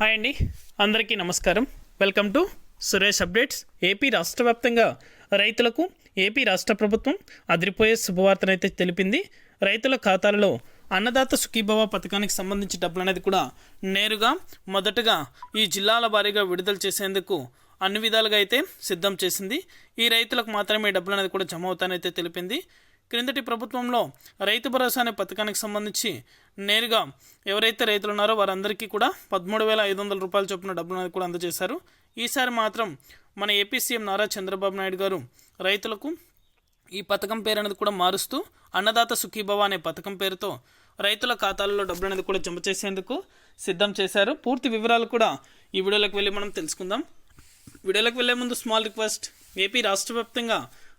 Hi అండి. అందరికీ నమస్కారం. Welcome to Suresh updates. AP రాష్ట్ర వ్యాప్తంగా రైతులకు ఏపీ రాష్ట్ర ప్రభుత్వం అదిరిపోయే శుభవార్తనైతే తెలిపింది. రైతుల ఖాతాలలో అన్నదాత సుఖీభవ పథకానికి సంబంధించి డబ్బులు అనేది కూడా నేరుగా మొదటగా ఈ జిల్లాల వారీగా విడుదల చేసేందుకు అన్ని విధాలుగా అయితే సిద్ధం చేసింది. ఈ రైతులకు మాత్రమే డబ్బులు అనేది కూడా జమ అవుతానైతే తెలిపింది. క్రిందటి ప్రభుత్వంలో రైతు భరోసా అనే పథకానికి సంబంధించి నేరుగా ఎవరైతే రైతులు ఉన్నారో వారందరికీ కూడా పదమూడు వేల ఐదు వందల రూపాయల చొప్పున డబ్బులు కూడా అందజేశారు. ఈసారి మాత్రం మన ఏపీ సీఎం నారా చంద్రబాబు నాయుడు గారు రైతులకు ఈ పథకం పేరు అనేది కూడా మారుస్తూ అన్నదాత సుఖీభవ అనే పథకం పేరుతో రైతుల ఖాతాలలో డబ్బులు అనేది కూడా జమ చేసేందుకు సిద్ధం చేశారు. పూర్తి వివరాలు కూడా ఈ వీడియోలోకి వెళ్ళి మనం తెలుసుకుందాం. వీడియోలోకి వెళ్ళే ముందు స్మాల్ రిక్వెస్ట్ ఏపీ రాష్ట్ర వ్యాప్తంగా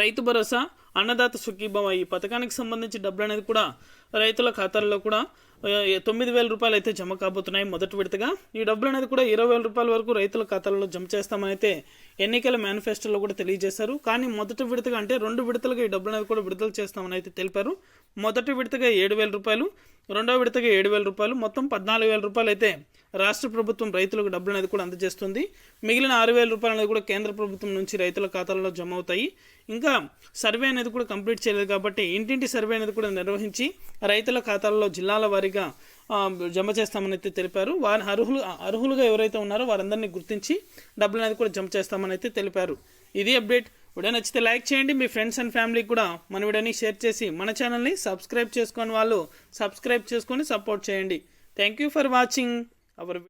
రైతు భరోసా అన్నదాత సుఖీభవ ఈ పథకానికి సంబంధించి డబ్బులు అనేది కూడా రైతుల ఖాతాల్లో కూడా తొమ్మిది వేల రూపాయలు అయితే జమ కాబోతున్నాయి మొదటి విడతగా. ఈ డబ్బులు అనేది కూడా ఇరవై వేల రూపాయల వరకు రైతుల ఖాతాల్లో జమ చేస్తామని అయితే ఎన్నికల మేనిఫెస్టోలో కూడా తెలియజేశారు. కానీ మొదటి విడతగా అంటే రెండు విడతలుగా ఈ డబ్బులు అనేది కూడా విడుదల చేస్తామని అయితే తెలిపారు. మొదటి విడతగా ఏడు వేల రూపాయలు రెండవ విడతగా ఏడు వేల రూపాయలు మొత్తం పద్నాలుగు వేల రూపాయలు అయితే రాష్ట్ర ప్రభుత్వం రైతులకు డబ్బులు అనేది కూడా అందజేస్తుంది. మిగిలిన ఆరు వేల రూపాయలు అనేది కూడా కేంద్ర ప్రభుత్వం నుంచి రైతుల ఖాతాల్లో జమ అవుతాయి. ఇంకా సర్వే అనేది కూడా కంప్లీట్ చేయలేదు కాబట్టి ఇంటింటి సర్వే అనేది కూడా నిర్వహించి రైతుల ఖాతాల్లో జిల్లాల వారీగా జమ చేస్తామని అయితే తెలిపారు. వారి అర్హులు అర్హులుగా ఎవరైతే ఉన్నారో వారందరినీ గుర్తించి డబ్బులు అనేది కూడా జమ చేస్తామని అయితే తెలిపారు. ఇది అప్డేట్ వీడియో నచ్చితే లైక్ చేయండి. మీ ఫ్రెండ్స్ అండ్ ఫ్యామిలీకి కూడా మన వీడియోని షేర్ చేసి మన ఛానల్ని సబ్స్క్రైబ్ చేసుకొని వాళ్ళు సబ్స్క్రైబ్ చేసుకొని సపోర్ట్ చేయండి. Thank you for watching our